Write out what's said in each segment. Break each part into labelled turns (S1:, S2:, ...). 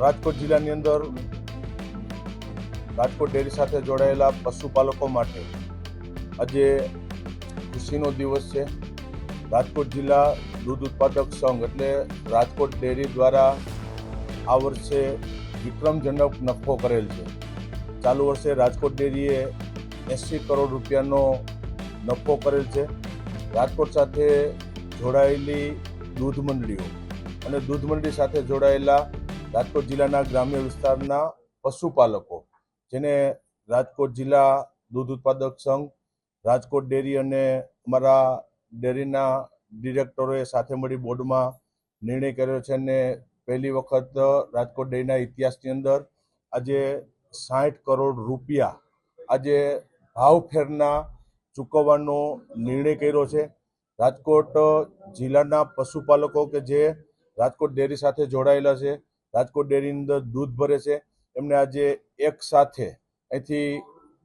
S1: રાજકોટ જિલ્લાની અંદર રાજકોટ ડેરી સાથે જોડાયેલા પશુપાલકો માટે આજે ખુશીનો દિવસ છે. રાજકોટ જિલ્લા દૂધ ઉત્પાદક સંઘ એટલે રાજકોટ ડેરી દ્વારા આ વર્ષે વિક્રમજનક નફો કરેલ છે. ચાલુ વર્ષે રાજકોટ ડેરીએ એંસી કરોડ રૂપિયાનો નફો કરેલ છે. રાજકોટ સાથે જોડાયેલી દૂધ મંડળીઓ અને દૂધ મંડળી સાથે જોડાયેલા રાજકોટ જિલ્લાના ગ્રામ્ય વિસ્તારના પશુપાલકો, જેને રાજકોટ જિલ્લા દૂધ ઉત્પાદક સંઘ, રાજકોટ ડેરી અને અમારા ડેરીના ડિરેક્ટરોએ સાથે મળી બોર્ડમાં નિર્ણય કર્યો છે અને પહેલી વખત રાજકોટ ડેરીના ઇતિહાસની અંદર આજે સાઠ કરોડ રૂપિયા આજે ભાવફેરના ચૂકવવાનો નિર્ણય કર્યો છે. રાજકોટ જિલ્લાના પશુપાલકો કે જે રાજકોટ ડેરી સાથે જોડાયેલા છે રાજકોટ ડેરીની અંદર દૂધ ભરે છે. એમને આજે એક સાથે અહીંથી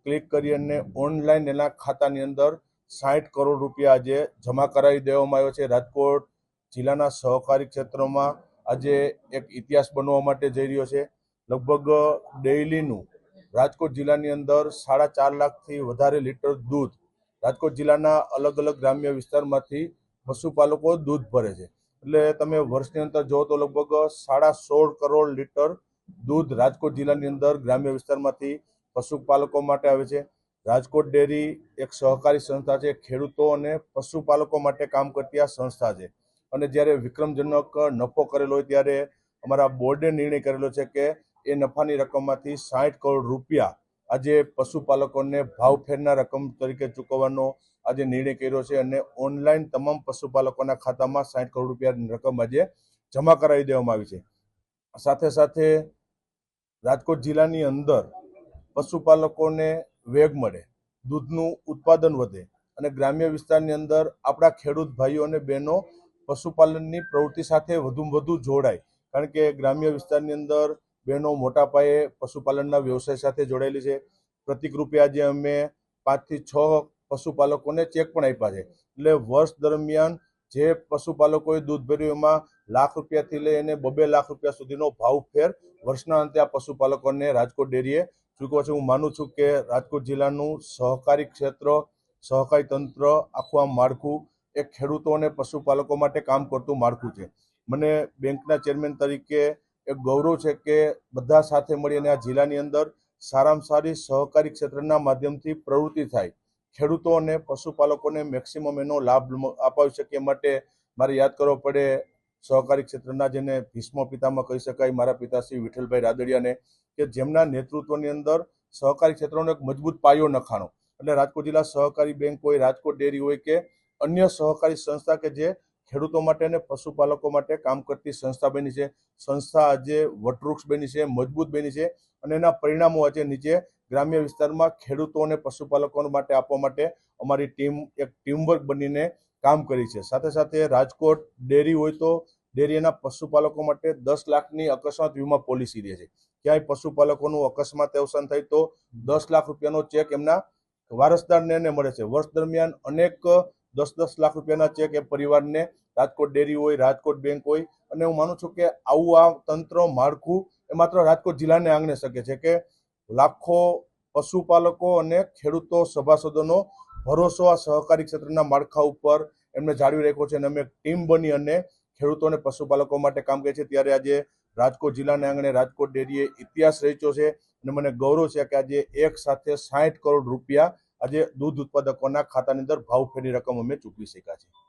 S1: ક્લિક કરી અને ઓનલાઈન એના ખાતાની અંદર સાઠ કરોડ રૂપિયા આજે જમા કરાવી દેવામાં આવ્યો છે. રાજકોટ જિલ્લાના સહકારી ક્ષેત્રમાં આજે એક ઇતિહાસ બનવા માટે જઈ રહ્યો છે. લગભગ ડેઇલીનું રાજકોટ જિલ્લાની અંદર સાડા ચાર લાખથી વધારે લીટર દૂધ રાજકોટ જિલ્લાના અલગ અલગ ગ્રામ્ય વિસ્તારમાંથી પશુપાલકો દૂધ ભરે છે. એટલે તમે વર્ષની અંદર જો તો લગભગ સાડા સોળ કરોડ લીટર દૂધ રાજકોટ જિલ્લાની અંદર ગ્રામ્ય વિસ્તારમાંથી પશુપાલકો માટે આવે છે. રાજકોટ ડેરી એક સહકારી સંસ્થા છે, ખેડૂતો અને પશુપાલકો માટે કામ કરતી આ સંસ્થા છે. અને જ્યારે વિક્રમજનક નફો કરેલો હોય ત્યારે અમારા બોર્ડે નિર્ણય કરેલો છે કે એ નફાની રકમમાંથી સાઠ કરોડ રૂપિયા આજે પશુપાલકોને ભાવફેરના રકમ તરીકે ચૂકવવાનો આજે નિર્ણય કર્યો છે અને ઓનલાઈન તમામ પશુપાલકોના ખાતામાં સાઠ કરોડ રૂપિયાની રકમ આજે જમા કરાવી દેવામાં આવી છે. સાથે સાથે રાજકોટ જિલ્લાની અંદર પશુપાલકોને વેગ મળે, દૂધનું ઉત્પાદન વધે અને ગ્રામ્ય વિસ્તારની અંદર આપણા ખેડૂત ભાઈઓ અને બહેનો પશુપાલનની પ્રવૃત્તિ સાથે વધુમાં વધુ જોડાય. કારણ કે ગ્રામ્ય વિસ્તારની અંદર બહેનો મોટા પાયે પશુપાલનના વ્યવસાય સાથે જોડાયેલી છે. પ્રતિક રૂપે આજે અમે પાંચથી છ પશુપાલકોને ચેક પણ આપ્યા છે. એટલે વર્ષ દરમિયાન જે પશુપાલકોએ દૂધ ભર્યું એમાં લાખ રૂપિયાથી લઈ અને બબે લાખ રૂપિયા સુધીનો ભાવ ફેર વર્ષના અંતે આ પશુપાલકોને રાજકોટ ડેરીએ ચૂકવો છે. હું માનું છું કે રાજકોટ જિલ્લાનું સહકારી ક્ષેત્ર, સહકારી તંત્ર આખું આ માળખું એ ખેડૂતો અને પશુપાલકો માટે કામ કરતું માળખું છે. મને બેંકના ચેરમેન તરીકે એક ગૌરવ છે કે બધા સાથે મળી અને આ જિલ્લાની અંદર સારામાં સારી સહકારી ક્ષેત્રના માધ્યમથી પ્રવૃત્તિ થાય. ખેડૂતો અને પશુપાલકોને મેક્સિમમ એનો લાભ અપાવી શકે માટે મારે યાદ કરવો પડે. સહકારી ક્ષેત્રના જેને ભીષ્મ પિતામાં કહી શકાય, મારા પિતાશ્રી વિઠ્ઠલભાઈ રાદડિયાને, કે જેમના નેતૃત્વની અંદર સહકારી ક્ષેત્રનો એક મજબૂત પાયો નખાણો. એટલે રાજકોટ જિલ્લા સહકારી બેંક હોય, રાજકોટ ડેરી હોય કે અન્ય સહકારી સંસ્થા કે જે ખેડૂતો માટે અને પશુપાલકો માટે કામ કરતી સંસ્થા બની છે. સંસ્થા આજે વટવૃક્ષ બની છે, મજબૂત બની છે અને એના પરિણામો આજે નીચે ગ્રામ્ય વિસ્તારમાં ખેડૂતો અને પશુપાલકો માટે આપવા માટે અમારી ટીમ એક ટીમવર્ક બનીને કામ કરી છે. સાથે સાથે રાજકોટ ડેરી હોય તો ડેરીના પશુપાલકો માટે દસ લાખની અકસ્માત વીમા પોલિસી રહે છે. ક્યાંય પશુપાલકોનું અકસ્માત અવસાન થાય તો દસ લાખ રૂપિયાનો ચેક એમના વારસદારને મળે છે. વર્ષ દરમિયાન અનેક દસ દસ લાખ રૂપિયાના ચેક એ પરિવારને. રાજકોટ ડેરી હોય, રાજકોટ બેંક હોય. અને હું માનું છું કે આવું આ તંત્ર માળખું એ માત્ર રાજકોટ જિલ્લાને આંગણે શકે છે કે લાખો પશુપાલકો અને ખેડૂતો, સભાસદોનો ભરોસો આ સહકારી ક્ષેત્રના માળખા ઉપર એમને જાળવી રાખ્યો છે અને અમે ટીમ બની અને ખેડૂતો અને પશુપાલકો માટે કામ કરીએ છીએ. ત્યારે આજે રાજકોટ જિલ્લાના આંગણે રાજકોટ ડેરીએ ઇતિહાસ રચ્યો છે અને મને ગૌરવ છે કે આજે એક સાથે સાઠ કરોડ રૂપિયા આજે દૂધ ઉત્પાદકોના ખાતાની અંદર ભાવ ફેરની રકમ અમે ચૂકવી શક્યા છે